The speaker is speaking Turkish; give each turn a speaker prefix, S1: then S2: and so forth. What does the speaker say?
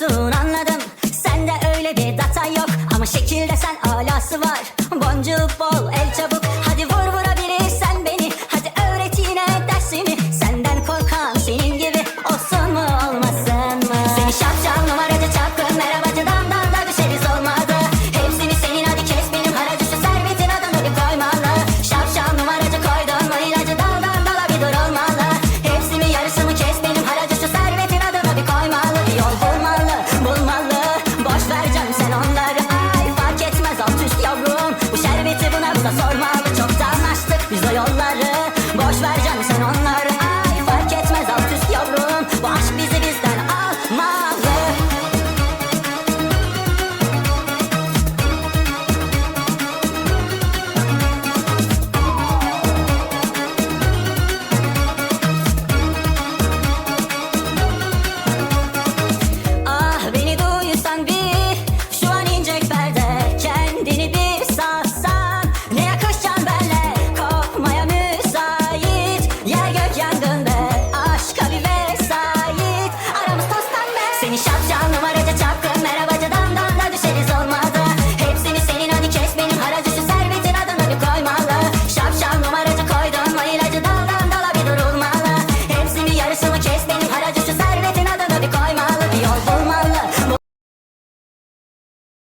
S1: biliyorsun anladım. Sende öyle bir data yok. Ama şekilde sen alası var. Boncuk bol el çabuk 你笑笑。